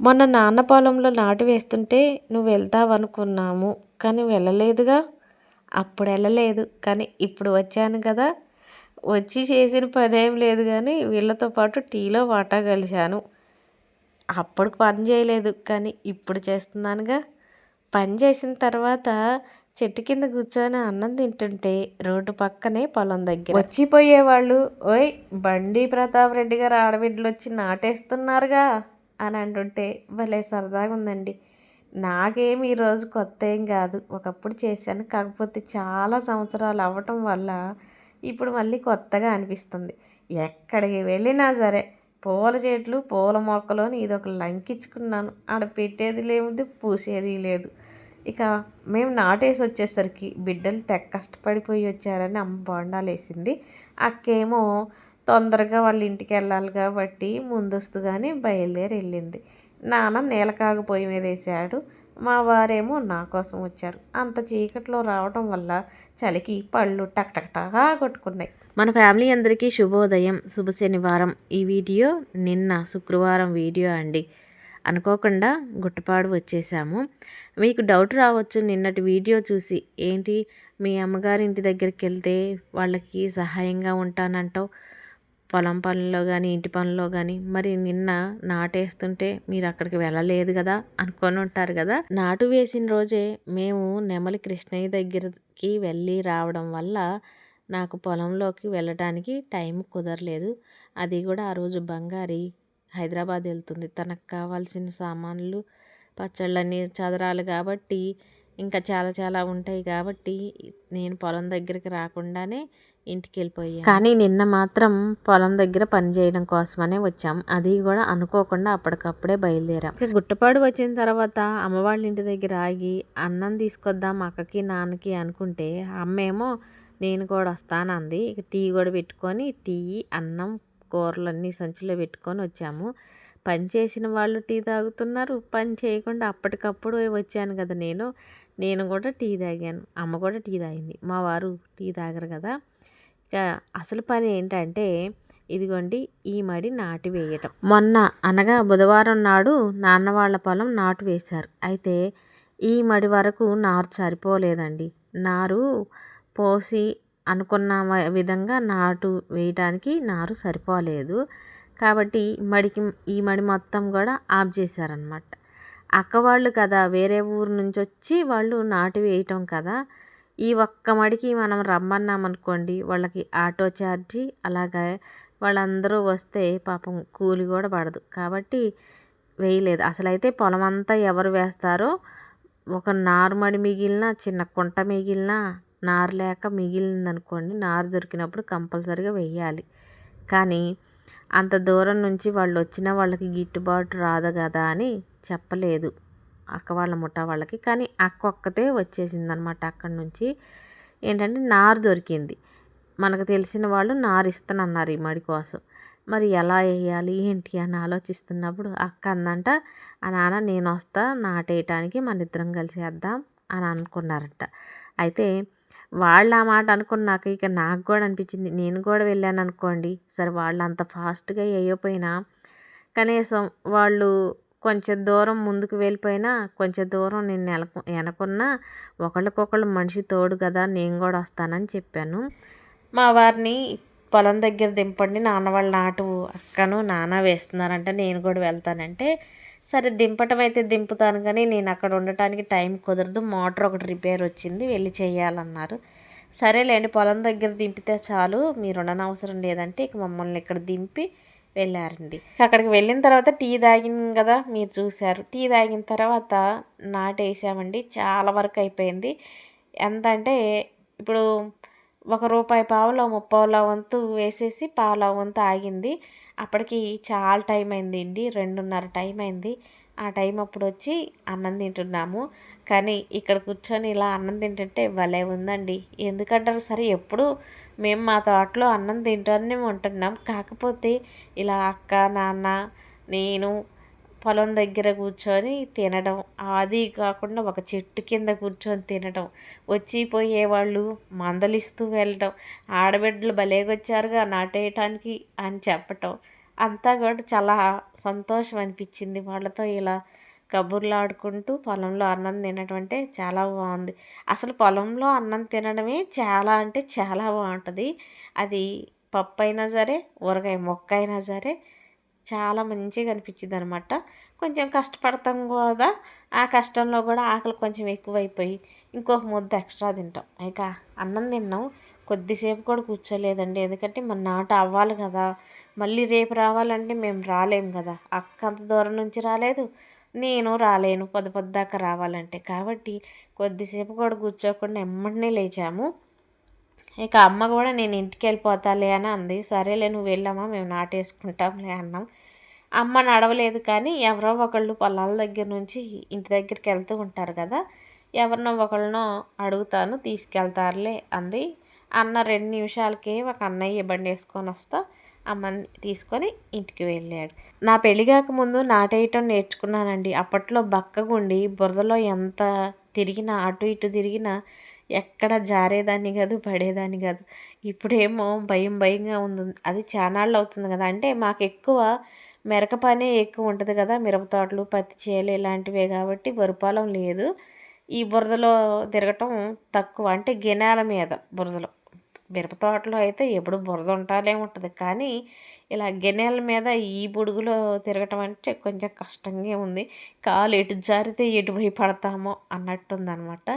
మొన్న నాన్న పొలంలో నాటు వేస్తుంటే నువ్వు వెళ్తావనుకున్నాము కానీ వెళ్ళలేదుగా. అప్పుడు వెళ్ళలేదు కానీ ఇప్పుడు వచ్చాను కదా. వచ్చి చేసిన పని ఏం లేదు కానీ వీళ్ళతో పాటు టీలో వాటా కలిశాను. అప్పుడు పని చేయలేదు కానీ ఇప్పుడు చేస్తున్నానుగా. పని చేసిన తర్వాత చెట్టు కింద కూర్చొని అన్నం తింటుంటే రోడ్డు పక్కనే పొలం దగ్గర. వచ్చిపోయేవాళ్ళు ఓయ్ బండి ప్రతాప్ రెడ్డి గారు ఆడబిడ్డలు వచ్చి నాటేస్తున్నారుగా. అని అంటుంటే భలే సరదాగా ఉందండి నాకేమి ఈరోజు కొత్త ఏం కాదు. ఒకప్పుడు చేశాను. కాకపోతే చాలా సంవత్సరాలు అవ్వటం వల్ల ఇప్పుడు మళ్ళీ కొత్తగా అనిపిస్తుంది. ఎక్కడికి వెళ్ళినా సరే పూల చెట్లు పూల మొక్కలు ఇది ఒక లంకించుకున్నాను. ఆడ పెట్టేది లేదు పూసేది లేదు. ఇక మేము నాటేసి వచ్చేసరికి బిడ్డలు తెగ కష్టపడిపోయి వచ్చారని అమ్మ బొండాలు వేసింది అక్కేమో తొందరగా వాళ్ళ ఇంటికి వెళ్ళాలి కాబట్టి ముందస్తుగానే బయలుదేరి వెళ్ళింది నాన్న నీలకాగు పొయ్యి మీద వేసాడు మా వారేమో నా కోసం వచ్చారు. అంత చీకట్లో రావడం వల్ల చలికి పళ్ళు టక్ కొట్టుకున్నాయి. మన ఫ్యామిలీ అందరికీ శుభోదయం శుభ శనివారం. ఈ వీడియో నిన్న శుక్రవారం వీడియో అండి. అనుకోకుండా గుట్టపాడు వచ్చేసాము. మీకు డౌట్ రావచ్చు నిన్నటి వీడియో చూసి. ఏంటి? మీ అమ్మగారి ఇంటి దగ్గరికి వెళ్తే వాళ్ళకి సహాయంగా ఉంటానంటావు? పొలం పనుల్లో కానీ ఇంటి పనుల్లో కానీ మరి నిన్న నాటేస్తుంటే మీరు అక్కడికి వెళ్ళలేదు కదా అనుకొని ఉంటారు కదా. నాటు వేసిన రోజే మేము నెమలి కృష్ణయ్య దగ్గరికి వెళ్ళి రావడం వల్ల నాకు పొలంలోకి వెళ్ళడానికి టైం కుదరలేదు. అది కూడా ఆ రోజు బంగారి హైదరాబాద్ వెళ్తుంది. తనకు కావాల్సిన సామాన్లు పచ్చళ్ళన్నీ చదరాలు కాబట్టి ఇంకా చాలా చాలా ఉంటాయి కాబట్టి నేను పొలం దగ్గరికి రాకుండానే ఇంటికి వెళ్ళిపోయాను కానీ నిన్న మాత్రం పొలం దగ్గర పని చేయడం కోసమనే వచ్చాం. అది కూడా అనుకోకుండా అప్పటికప్పుడే బయలుదేరాం. గుట్టపాడు వచ్చిన తర్వాత అమ్మ వాళ్ళ ఇంటి దగ్గర ఆగి అన్నం తీసుకొద్దాం అక్కకి నాన్నకి అనుకుంటే అమ్మేమో నేను కూడా వస్తానంది. ఇక టీ కూడా పెట్టుకొని టీ అన్నం కూరలన్నీ సంచిలో పెట్టుకొని వచ్చాము. పని చేసిన వాళ్ళు టీ తాగుతున్నారు. పని చేయకుండా అప్పటికప్పుడు వచ్చాను కదా నేను. నేను కూడా టీ తాగాను. అమ్మ కూడా టీ తాగింది. మా వారు టీ తాగరు కదా. ఇక అసలు పని ఏంటంటే ఇదిగోండి ఈ మడి నాటు వేయటం. మొన్న అనగా బుధవారం నాడు నాన్న వాళ్ళ పొలం నాటు వేశారు. అయితే ఈ మడి వరకు నారు సరిపోలేదండి. నారు పోసి అనుకున్న విధంగా నాటు వేయటానికి నారు సరిపోలేదు. కాబట్టి మడికి ఈ మడి మొత్తం కూడా ఆఫ్ చేశారనమాట అక్క వాళ్ళు కదా వేరే ఊరు నుంచి వచ్చి వాళ్ళు నాటు వేయటం కదా. ఈ ఒక్క మడికి మనం రమ్మన్నామనుకోండి వాళ్ళకి ఆటో ఛార్జీ అలాగే వాళ్ళందరూ వస్తే పాపం కూలి కూడా పడదు. కాబట్టి వేయలేదు. అసలైతే పొలం అంతా ఎవరు వేస్తారో ఒక నారుమడి మిగిలిన చిన్న కుంట మిగిలిన నారు లేక మిగిలిందనుకోండి నారు దొరికినప్పుడు కంపల్సరిగా వేయాలి. కానీ అంత దూరం నుంచి వాళ్ళు వచ్చిన వాళ్ళకి గిట్టుబాటు రాదు కదా అని చెప్పలేదు. అక్క వాళ్ళ ముఠా వాళ్ళకి. కానీ అక్క ఒక్కతే వచ్చేసిందనమాట అక్కడి నుంచి. ఏంటంటే నారు దొరికింది. మనకు తెలిసిన వాళ్ళు నారు ఇస్తానన్నారు ఈ మడి కోసం. మరి ఎలా వేయాలి? ఏంటి? అని ఆలోచిస్తున్నప్పుడు అక్క అందంట ఆ నాన్న నేను వస్తా నాటేయటానికి మన ఇద్దరం కలిసి వేద్దాం అని అనుకున్నారంట. అయితే వాళ్ళు ఆ మాట అనుకున్నాక ఇక నాకు కూడా అనిపించింది. నేను కూడా వెళ్ళాను అనుకోండి. సరే వాళ్ళు అంత ఫాస్ట్గా వేయకపోయినా కనీసం వాళ్ళు కొంచెం దూరం ముందుకు వెళ్ళిపోయినా కొంచెం దూరం నేను నెలకు వెనకున్నా ఒకళ్ళకొకళ్ళు మనిషి తోడు కదా నేను కూడా వస్తానని చెప్పాను. మా వారిని పొలం దగ్గర దింపండి నాన్న వాళ్ళ నాటు అక్కను నాన్న వేస్తున్నారంటే నేను కూడా వెళ్తానంటే సరే దింపటం అయితే దింపుతాను కానీ నేను అక్కడ ఉండటానికి టైం కుదరదు. మోటార్ ఒకటి రిపేర్ వచ్చింది. వెళ్ళి చేయాలన్నారు. సరేలేండి పొలం దగ్గర దింపితే చాలు. మీరు ఉండనవసరం లేదంటే ఇక మమ్మల్ని ఇక్కడ దింపి వెళ్ళారండి. అక్కడికి వెళ్ళిన తర్వాత టీ తాగింది కదా మీరు చూశారు. టీ తాగిన తర్వాత నాటేసామండి. చాలా వరకు అయిపోయింది. ఎంత అంటే ఇప్పుడు ఒక రూపాయి పావులో ముప్పావుల వంతు వేసేసి పావుల వంతు ఆగింది. అప్పటికి చాలా టైం అయిందండి రెండున్నర టైం అయింది. ఆ టైం అప్పుడు వచ్చి అన్నం తింటున్నాము. కానీ ఇక్కడ కూర్చొని ఇలా అన్నం తింటుంటే భలే ఉందండి. ఎందుకంటారు సరే ఎప్పుడు మేము మా తోటలో అన్నం తింటూనే ఉంటున్నాం. కాకపోతే ఇలా అక్క నాన్న నేను పొలం దగ్గర కూర్చొని తినడం. అది కాకుండా ఒక చెట్టు కింద కూర్చొని తినడం. వచ్చి పోయేవాళ్ళు మందలిస్తూ వెళ్ళడం. ఆడబిడ్డలు భలేగొచ్చారుగా నాటేయటానికి అని చెప్పటం. అంతా కూడా చాలా సంతోషం అనిపించింది వాళ్ళతో ఇలా కబుర్లు ఆడుకుంటూ పొలంలో అన్నం తినడం అంటే చాలా బాగుంది. అసలు పొలంలో అన్నం తినడమే చాలా అంటే చాలా బాగుంటుంది. అది పప్పు అయినా సరే ఊరగాయ మొక్క అయినా సరే చాలా మంచిగా అనిపించింది అనమాట కొంచెం కష్టపడతాం కూడా ఆ కష్టంలో కూడా ఆకలి కొంచెం ఎక్కువైపోయి ఇంకొక ముద్ద ఎక్స్ట్రా తింటాం. ఇక అన్నం తిన్నాం. కొద్దిసేపు కూడా కూర్చోలేదండి. ఎందుకంటే మన నాట అవ్వాలి కదా. మళ్ళీ రేపు రావాలంటే మేము రాలేము కదా. అక్క అంత దూరం నుంచి రాలేదు. నేను రాలేను. పొద్దు పొద్దాక రావాలంటే. కాబట్టి కొద్దిసేపు కూడా కూర్చోకుండా ఎమ్మటనే లేచాము. ఇక అమ్మ కూడా నేను ఇంటికి వెళ్ళిపోతాలే అని అంది. సరేలే నువ్వు వెళ్ళామా మేము నాటేసుకుంటాంలే అన్నాం. అమ్మ నడవలేదు కానీ ఎవరో ఒకళ్ళు పొలాల దగ్గర నుంచి ఇంటి దగ్గరికి వెళ్తూ ఉంటారు కదా ఎవరినో ఒకళ్ళనో అడుగుతాను తీసుకెళ్తారులే అంది. అన్న రెండు నిమిషాలకే ఒక అన్నయ్య బండి వేసుకొని వస్తా అమ్మని తీసుకొని ఇంటికి వెళ్ళాడు. నా పెళ్ళి కాకముందు నాటేయటం నేర్చుకున్నానండి. అప్పట్లో బక్కగుండి బురదలో ఎంత తిరిగినా అటు ఇటు తిరిగినా ఎక్కడ జారేదాన్ని కాదు పడేదాన్ని కాదు. ఇప్పుడేమో భయం భయంగా ఉంది. అది చానాళ్ళు అవుతుంది కదా. అంటే మాకు ఎక్కువ మెరక పని ఎక్కువ ఉంటుంది కదా. మిరప తోటలు పత్తి చేలు ఇలాంటివే కాబట్టి వరిపాలం లేదు. ఈ బురదలో తిరగటం తక్కువ. అంటే గినాల మీద బురదలో. మిరప తోటలో అయితే ఎప్పుడు బురద ఉంటాలే ఉంటుంది. కానీ ఇలా గినెల మీద ఈ బుడుగులో తిరగటం అంటే కొంచెం కష్టంగా ఉంది. కాలు ఎటు జారితే ఎటు పోయి పడతామో అన్నట్టుందనమాట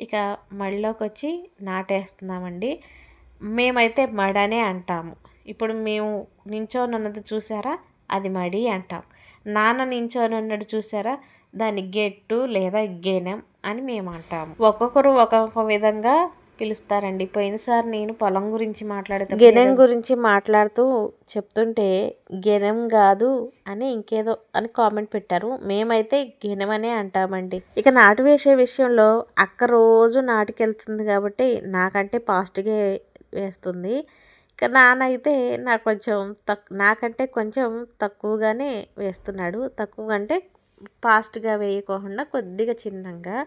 ఇక మడిలోకి వచ్చి నాటేస్తున్నామండి. మేమైతే మడనే అంటాము. ఇప్పుడు మేము నించోనున్నది చూసారా? అది మడి అంటాం. నాన్న నించోని ఉన్నది చూసారా? దాన్ని గెట్టు లేదా గెనం అని మేము అంటాము ఒక్కొక్కరు ఒక్కొక్క విధంగా పిలుస్తారండి. పోయినసారి నేను పొలం గురించి మాట్లాడితే గెనం గురించి మాట్లాడుతూ చెప్తుంటే గెనం కాదు అని ఇంకేదో అని కామెంట్ పెట్టారు. మేమైతే గెనం అనే అంటామండి. ఇక నాటు వేసే విషయంలో అక్క రోజు నాటుకెళ్తుంది కాబట్టి నాకంటే ఫాస్ట్గా వేస్తుంది. ఇక నాన్న అయితే నాకు కొంచెం తక్ నాకంటే కొంచెం తక్కువగానే వేస్తున్నాడు. తక్కువ అంటే ఫాస్ట్గా వేయకోకుండా కొద్దిగా చిన్నగా.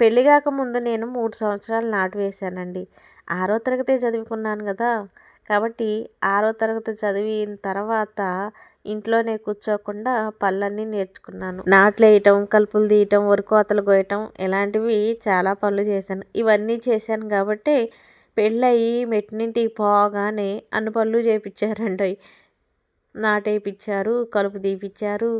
పెళ్ళి కాకముందు నేను మూడు సంవత్సరాలు నాటు వేశానండి. ఆరో తరగతి చదువుకున్నాను కదా. కాబట్టి ఆరో తరగతి చదివిన తర్వాత ఇంట్లోనే కూర్చోకుండా పళ్ళన్నీ నేర్చుకున్నాను. నాట్లు వేయటం కలుపులు తీయటం వరికోతలు కోయటం ఇలాంటివి చాలా పనులు చేశాను. ఇవన్నీ చేశాను కాబట్టి పెళ్ళయి మెట్టినింటికి పోగానే అన్ని పనులు చేయించారండి నాటేపించారు కలుపు తీపిచ్చారు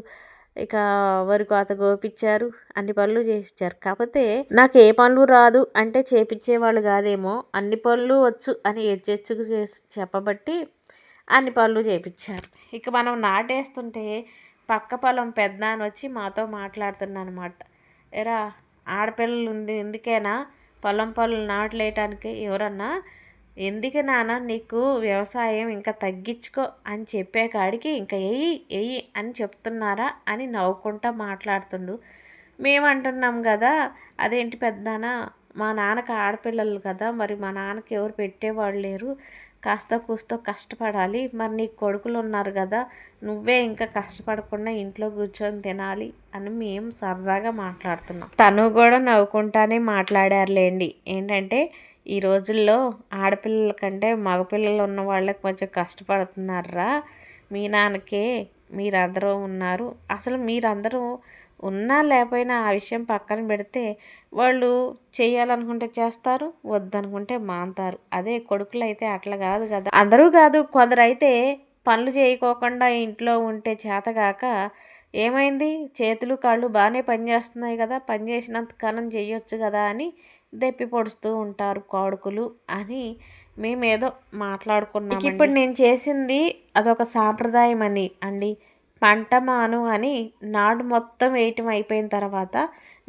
ఇక వరి కోత గోపిచ్చారు అన్ని పనులు చేయించారు కాకపోతే నాకు ఏ పనులు రాదు అంటే చేపించేవాళ్ళు కాదేమో అన్ని పనులు వచ్చు అని ఎచ్చెచ్చుకు చేసి చెప్పబట్టి అన్ని పనులు చేపించారు ఇక మనం నాటేస్తుంటే పక్క పొలం పెద్ద అని వచ్చి మాతో మాట్లాడుతున్నానమాట. ఎరా ఆడపిల్లలు ఉంది ఎందుకైనా? పొలం పనులు నాటలేయటానికి ఎవరన్నా ఎందుకు నాన్న నీకు వ్యవసాయం ఇంకా తగ్గించుకో అని చెప్పే కాడికి ఇంకా ఎయ్యి ఎయ్యి అని చెప్తున్నారా అని నవ్వుకుంటా మాట్లాడుతుండు. మేము అంటున్నాం కదా అదేంటి పెద్దనా మా నాన్నకి ఆడపిల్లలు కదా మరి మా నాన్నకి ఎవరు పెట్టేవాళ్ళు లేరు. కాస్త కూస్తో కష్టపడాలి. మరి నీ కొడుకులు ఉన్నారు కదా నువ్వే ఇంకా కష్టపడకుండా ఇంట్లో కూర్చొని తినాలి అని మేము సరదాగా మాట్లాడుతున్నాం. తను కూడా నవ్వుకుంటానే మాట్లాడారులేండి. ఏంటంటే ఈ రోజుల్లో ఆడపిల్లల కంటే మగపిల్లలు ఉన్న వాళ్ళకి కొంచెం కష్టపడుతున్నారా? మీ నాన్నకే మీరందరూ ఉన్నారు. అసలు మీరందరూ ఉన్నా లేకపోయినా ఆ విషయం పక్కన పెడితే వాళ్ళు చేయాలనుకుంటే చేస్తారు వద్దనుకుంటే మాంతారు. అదే కొడుకులు అయితే అట్లా కాదు కదా. అందరూ కాదు కొందరైతే పనులు చేయకోకుండా ఇంట్లో ఉంటే చేతగాక ఏమైంది? చేతులు కాళ్ళు బాగానే పనిచేస్తున్నాయి కదా. పని చేసినంత కాలం చేయొచ్చు కదా అని దెప్పి పొడుస్తూ ఉంటారు కాడుకులు అని మేమేదో మాట్లాడుకున్నాం ఇప్పుడు నేను చేసింది అదొక సాంప్రదాయం అని అండి. పంట మాను అని నాడు మొత్తం వేయటం అయిపోయిన తర్వాత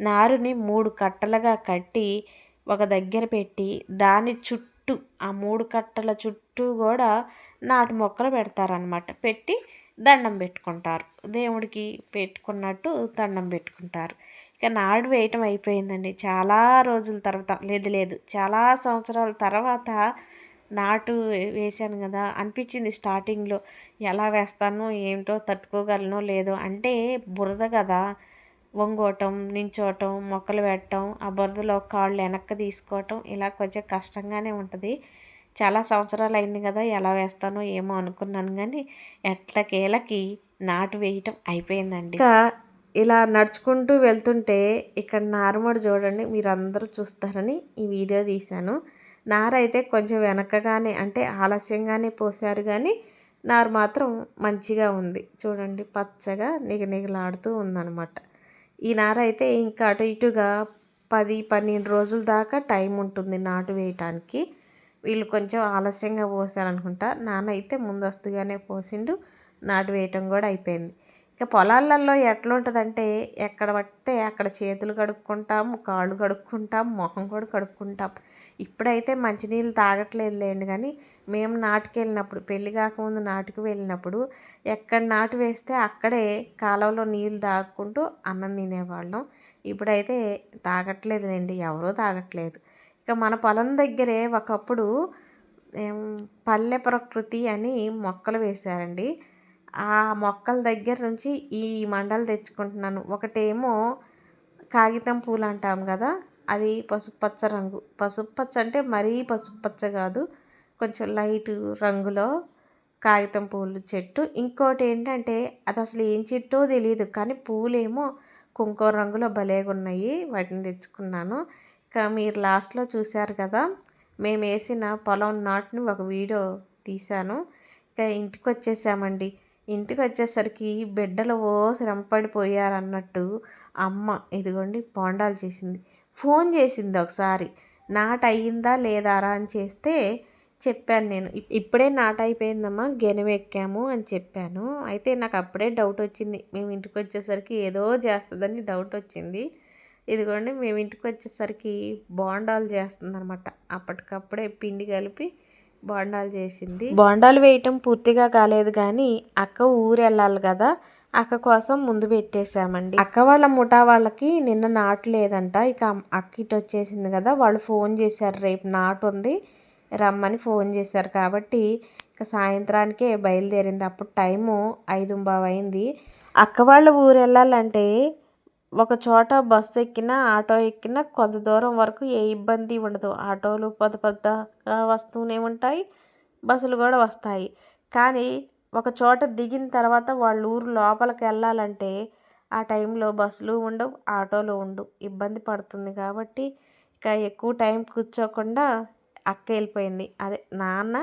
నారుని మూడు కట్టలుగా కట్టి ఒక దగ్గర పెట్టి దాని చుట్టూ ఆ మూడు కట్టల చుట్టూ కూడా నాటు మొక్కలు పెడతారనమాట పెట్టి దండం పెట్టుకుంటారు. దేవుడికి పెట్టుకున్నట్టు దండం పెట్టుకుంటారు. ఇక నాడు వేయటం అయిపోయిందండి. చాలా రోజుల తర్వాత. లేదు లేదు. చాలా సంవత్సరాల తర్వాత నాటు వేశాను కదా. అనిపించింది స్టార్టింగ్లో. ఎలా వేస్తానో ఏమిటో తట్టుకోగలనో లేదో. అంటే బురద కదా. వంగోవటం నించోవటం మొక్కలు పెట్టడం ఆ బురదలో కాళ్ళు వెనక్కి తీసుకోవటం ఇలా కొంచెం కష్టంగానే ఉంటుంది. చాలా సంవత్సరాలు అయింది కదా. ఎలా వేస్తానో ఏమో అనుకున్నాను కానీ ఎట్లకేలకి నాటు వేయటం అయిపోయిందండి. ఇంకా ఇలా నడుచుకుంటూ వెళ్తుంటే ఇక్కడ నారుమడి చూడండి మీరు అందరూ చూస్తారని ఈ వీడియో తీశాను. నార అయితే కొంచెం వెనకగానే అంటే ఆలస్యంగానే పోసారు కానీ నారు మాత్రం మంచిగా ఉంది. చూడండి పచ్చగా నిగనిగలాడుతూ ఉందన్నమాట. ఈ నార అయితే ఇంకా అటు ఇటుగా పది పన్నెండు రోజుల దాకా టైం ఉంటుంది నాటు వేయటానికి. వీళ్ళు కొంచెం ఆలస్యంగా పోసారనుకుంటా నాన్న అయితే ముందస్తుగానే పోసిండు నాటు వేయటం కూడా అయిపోయింది. ఇక పొలాలలో ఎట్లా ఉంటుందంటే ఎక్కడ పడితే అక్కడ చేతులు కడుక్కుంటాం కాళ్ళు కడుక్కుంటాం మొహం కూడా కడుక్కుంటాం. ఇప్పుడైతే మంచినీళ్ళు తాగట్లేదు లేండి కానీ మేము నాటుకు వెళ్ళినప్పుడు పెళ్ళి కాకముందు నాటుకు వెళ్ళినప్పుడు ఎక్కడ నాటు వేస్తే అక్కడే కాలువలో నీళ్ళు తాగుకుంటూ అన్నం తినేవాళ్ళం. ఇప్పుడైతే తాగట్లేదులేండి ఎవరూ తాగట్లేదు. ఇక మన పొలం దగ్గరే ఒకప్పుడు పల్లె ప్రకృతి అని మొక్కలు వేశారండి. ఆ మొక్కల దగ్గర నుంచి ఈ మండలు తెచ్చుకుంటున్నాను. ఒకటేమో కాగితం పూలు అంటాం కదా అది పసుపు పచ్చ రంగు. పసుపు పచ్చ అంటే మరీ పసుపు పచ్చ కాదు కొంచెం లైట్ రంగులో కాగితం పూలు చెట్టు. ఇంకోటి ఏంటంటే అది అసలు ఏం చెట్టో తెలియదు కానీ పూలేమో కుంకుమ రంగులో భలేగా ఉన్నాయి వాటిని తెచ్చుకున్నాను. ఇంకా మీరు లాస్ట్లో చూశారు కదా మేము వేసిన పొలం నాటుని ఒక వీడియో తీశాను. ఇంకా ఇంటికి వచ్చేసామండి ఇంటికి వచ్చేసరికి బిడ్డలు ఓ శ్రమపడిపోయారన్నట్టు అమ్మ ఇదిగోండి బోండాలు చేసింది. ఫోన్ చేసింది ఒకసారి. నాట అయ్యిందా లేదారా అని చేస్తే చెప్పాను నేను. ఇప్పుడే నాట అయిపోయిందమ్మా గెనవెక్కాము అని చెప్పాను. అయితే నాకు అప్పుడే డౌట్ వచ్చింది మేము ఇంటికి వచ్చేసరికి ఏదో చేస్తుందని డౌట్ వచ్చింది ఇదిగోండి మేము ఇంటికి వచ్చేసరికి బోండాలు చేస్తుంది అనమాట అప్పటికప్పుడే పిండి కలిపి బోండాలు చేసింది. బోండాలు వేయటం పూర్తిగా కాలేదు కానీ అక్క ఊరు వెళ్ళాలి కదా అక్క కోసం ముందు పెట్టేశామండి. అక్క వాళ్ళ ముఠా వాళ్ళకి నిన్న నాటు లేదంట ఇక అక్క ఇటు వచ్చేసింది కదా వాళ్ళు ఫోన్ చేశారు రేపు నాటు ఉంది రమ్మని ఫోన్ చేశారు కాబట్టి ఇక సాయంత్రానికే బయలుదేరింది. అప్పుడు టైము ఐదు బావైంది. అయింది అక్క వాళ్ళ ఊరు వెళ్ళాలంటే ఒక చోట బస్సు ఎక్కినా ఆటో ఎక్కినా కొంత దూరం వరకు ఏ ఇబ్బంది ఉండదు. ఆటోలు పెద్ద పెద్దగా వస్తూనే ఉంటాయి బస్సులు కూడా వస్తాయి. కానీ ఒక చోట దిగిన తర్వాత వాళ్ళ ఊరు లోపలికి వెళ్ళాలంటే ఆ టైంలో బస్సులు ఉండవు ఆటోలు ఉండవు. ఇబ్బంది పడుతుంది కాబట్టి ఇక ఎక్కువ టైం కూర్చోకుండా అక్క వెళ్ళిపోయింది. అదే నాన్న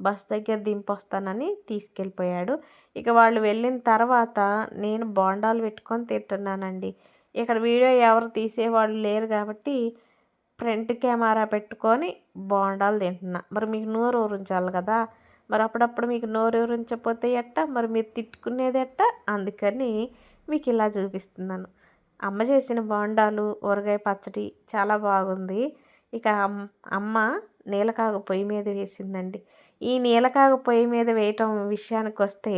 బస్ దగ్గర దింపొస్తానని తీసుకెళ్ళిపోయాడు. ఇక వాళ్ళు వెళ్ళిన తర్వాత నేను బోండాలు పెట్టుకొని తింటున్నానండి. ఇక్కడ వీడియో ఎవరు తీసేవాళ్ళు లేరు కాబట్టి ఫ్రంట్ కెమెరా పెట్టుకొని బోండాలు తింటున్నా. మరి మీకు నోరు ఊరించాలి కదా. మరి అప్పుడప్పుడు మీకు నోరు ఊరించకపోతే ఎట్ట? మరి మీరు తిట్టుకునేది ఎట్ట? అందుకని మీకు ఇలా చూపిస్తున్నాను. అమ్మ చేసిన బోండాలు ఊరగాయ పచ్చడి చాలా బాగుంది. ఇక అమ్మ నీలకాగు పొయ్యి మీద వేసిందండి. ఈ నీలకాగు పొయ్యి మీద వేయటం విషయానికి వస్తే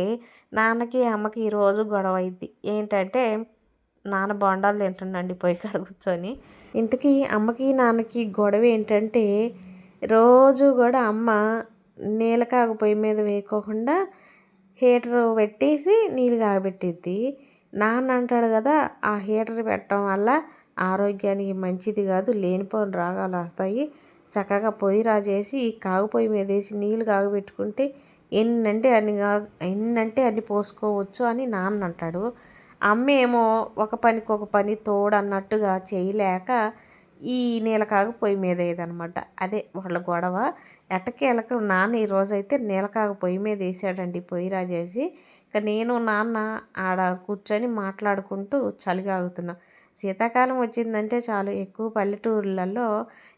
నాన్నకి అమ్మకి ఈరోజు గొడవ అయింది. ఏంటంటే నాన్న బొండాలు తింటుండండి పొయ్యి కాడ కూర్చొని. ఇంతకీ అమ్మకి నాన్నకి గొడవ ఏంటంటే రోజు కూడా అమ్మ నీలకాగు పొయ్యి మీద వేయకోకుండా హీటర్ పెట్టేసి నీళ్ళు కాగబెట్టిద్ది. నాన్న అంటాడు కదా ఆ హీటర్ పెట్టడం వల్ల ఆరోగ్యానికి మంచిది కాదు లేనిపోని రోగాలు వస్తాయి. చక్కగా పొయ్యి రాజేసి కాగు పొయ్యి మీద వేసి నీళ్ళు కాగబెట్టుకుంటే ఎన్నంటే అన్ని ఎన్నంటే అన్ని పోసుకోవచ్చు అని నాన్న అంటాడు. అమ్మ ఏమో ఒక పనికి ఒక పని తోడు అన్నట్టుగా చేయలేక ఈ నీలకాగు పొయ్యి మీద వేయదనమాట అదే వాళ్ళ గొడవ. ఎట్టకేలకు నాన్న ఈరోజైతే నీలకాగు పొయ్యి మీద వేసాడండి పొయ్యి రాజేసి. ఇక నేను నాన్న ఆడ కూర్చొని మాట్లాడుకుంటూ చలిగాగుతున్నాం. శీతాకాలం వచ్చిందంటే చాలు. ఎక్కువ పల్లెటూర్లలో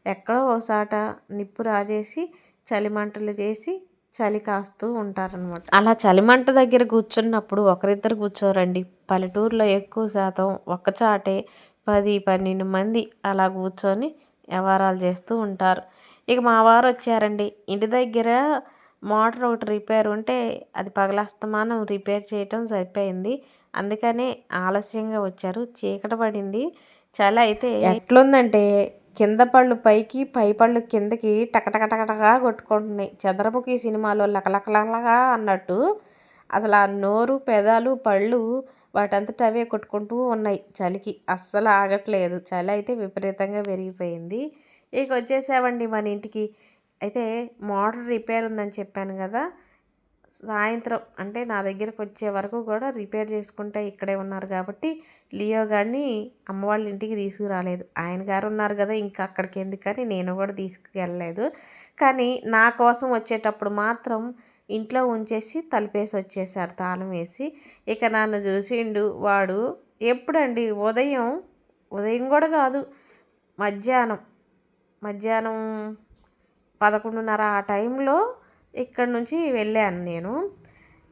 ఎక్కడో ఒకసాట నిప్పు రాజేసి చలిమంటలు చేసి చలి కాస్తూ ఉంటారనమాట అలా చలిమంట దగ్గర కూర్చున్నప్పుడు ఒకరిద్దరు కూర్చోరండి. పల్లెటూరులో ఎక్కువ శాతం ఒక్కచాటే పది పన్నెండు మంది అలా కూర్చొని వ్యవహారాలు చేస్తూ ఉంటారు. ఇక మా వారు వచ్చారండి. ఇంటి దగ్గర మోటార్ ఒకటి రిపేర్ ఉంటే అది పగలస్తమానం రిపేర్ చేయటం సరిపోయింది. అందుకనే ఆలస్యంగా వచ్చారు. చీకట పడింది. చలి అయితే ఎట్లుందంటే కింద పళ్ళు పైకి పై పళ్ళు కిందకి టకటకటకటగా కొట్టుకుంటున్నాయి. చంద్రముఖి సినిమాలో లకలకలగా అన్నట్టు అసలు ఆ నోరు పెదాలు పళ్ళు వాటంతట అవే కొట్టుకుంటూ ఉన్నాయి చలికి. అస్సలు ఆగట్లేదు. చలి అయితే విపరీతంగా పెరిగిపోయింది ఇక వచ్చేసామండి మన ఇంటికి. అయితే మోటార్ రిపేర్ ఉందని చెప్పాను కదా. సాయంత్రం అంటే నా దగ్గరకు వచ్చే వరకు కూడా రిపేర్ చేసుకుంటే ఇక్కడే ఉన్నారు కాబట్టి లియో గారిని అమ్మ వాళ్ళ ఇంటికి తీసుకురాలేదు. ఆయన గారు ఉన్నారు కదా ఇంకా అక్కడికి ఎందుకని నేను కూడా తీసుకువెళ్ళలేదు కానీ నా కోసం వచ్చేటప్పుడు మాత్రం ఇంట్లో ఉంచేసి తలిపేసి వచ్చేసారు తాళం వేసి. ఇక నన్ను చూసిండు వాడు ఎప్పుడండి ఉదయం? ఉదయం కూడా కాదు మధ్యాహ్నం. మధ్యాహ్నం పదకొండున్నర ఆ టైంలో ఇక్కడ నుంచి వెళ్ళాను నేను.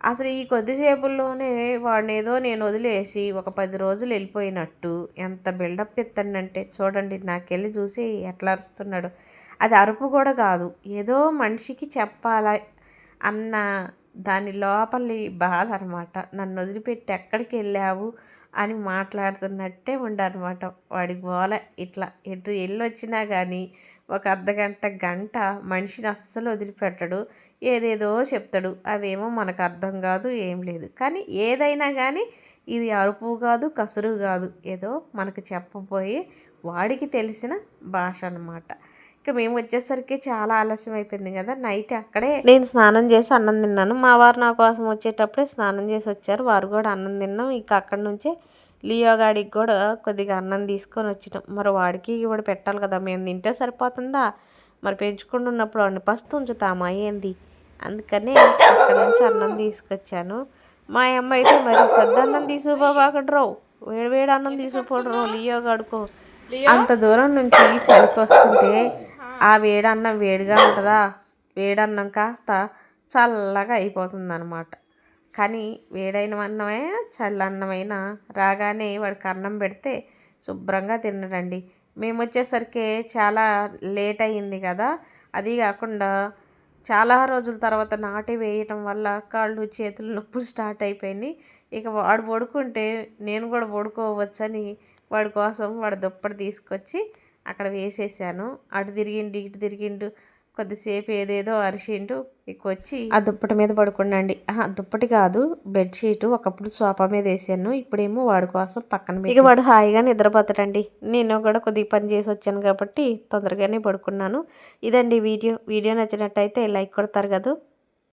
అసలు ఈ కొద్దిసేపుల్లోనే వాడిని ఏదో నేను వదిలేసి ఒక పది రోజులు వెళ్ళిపోయినట్టు ఎంత బిల్డప్ ఎత్తండంటే చూడండి నాకెళ్ళి చూసి ఎట్లా అరుస్తున్నాడు. అది అరుపు కూడా కాదు ఏదో మనిషికి చెప్పాలా అన్న దాని లోపలి బాధ అనమాట నన్ను వదిలిపెట్టి ఎక్కడికి వెళ్ళావు అని మాట్లాడుతున్నట్టే ఉండనమాట వాడి గోల ఇట్లా ఎటు వెళ్ళి వచ్చినా కానీ ఒక అర్ధగంట గంట మనిషిని అస్సలు వదిలిపెట్టడు. ఏదేదో చెప్తాడు. అవేమో మనకు అర్థం కాదు ఏం లేదు. కానీ ఏదైనా కానీ ఇది అరుపు కాదు కసురు కాదు. ఏదో మనకు చెప్పబోయే వాడికి తెలిసిన భాష అన్నమాట. ఇక మేము వచ్చేసరికి చాలా ఆలస్యం అయిపోయింది కదా. నైట్ అక్కడే నేను స్నానం చేసి అన్నం తిన్నాను. మా వారు నా కోసం వచ్చేటప్పుడే స్నానం చేసి వచ్చారు. వారు కూడా అన్నం తిన్నాం. ఇక అక్కడి నుంచే లియో గాడికి కూడా కొద్దిగా అన్నం తీసుకొని వచ్చినాం. మరి వాడికి కూడా పెట్టాలి కదా మేము తింటే సరిపోతుందా? మరి పెంచుకుంటూ ఉన్నప్పుడు వాడిని పస్తు ఉంచుతామా? ఏంది? అందుకని అక్కడ నుంచి అన్నం తీసుకొచ్చాను. మా అమ్మ అయితే మరి సద్దన్నం తీసుకుపోబాకండ్రో? వేడి వేడి అన్నం తీసుకుపోడరు లియో గడుకో? అంత దూరం నుంచి చలికి వస్తుంటే ఆ వేడన్నం వేడిగా ఉంటుందా? వేడన్నం కాస్త చల్లగా అయిపోతుంది అనమాట కానీ వేడైన అన్నమే చల్లన్నమైన రాగానే వాడికి అన్నం పెడితే శుభ్రంగా తినడండి. మేము వచ్చేసరికి చాలా లేట్ అయ్యింది కదా. అది కాకుండా చాలా రోజుల తర్వాత నాటి వేయటం వల్ల కాళ్ళు చేతులు నొప్పులు స్టార్ట్ అయిపోయినాయి. ఇక వాడు పడుకుంటే నేను కూడా పడుకోవచ్చని వాడి కోసం వాడి దుప్పటి తీసుకొచ్చి అక్కడ వేసేసాను. అటు తిరిగిండు ఇటు తిరిగిండు. కొద్దిసేపు ఏదేదో అరిచిండు ఇక వచ్చి ఆ దుప్పటి మీద పడుకున్నాండి. దుప్పటి కాదు బెడ్షీట్ ఒకప్పుడు సోఫా మీద వేసాను. ఇప్పుడేమో వాడి కోసం పక్కన ఇక వాడు హాయిగా నిద్రపోతాడండి. నేను కూడా కొద్దిగా పని చేసి వచ్చాను కాబట్టి తొందరగానే పడుకున్నాను. ఇదండి వీడియో. వీడియో నచ్చినట్టయితే లైక్ కొడతారు కదా.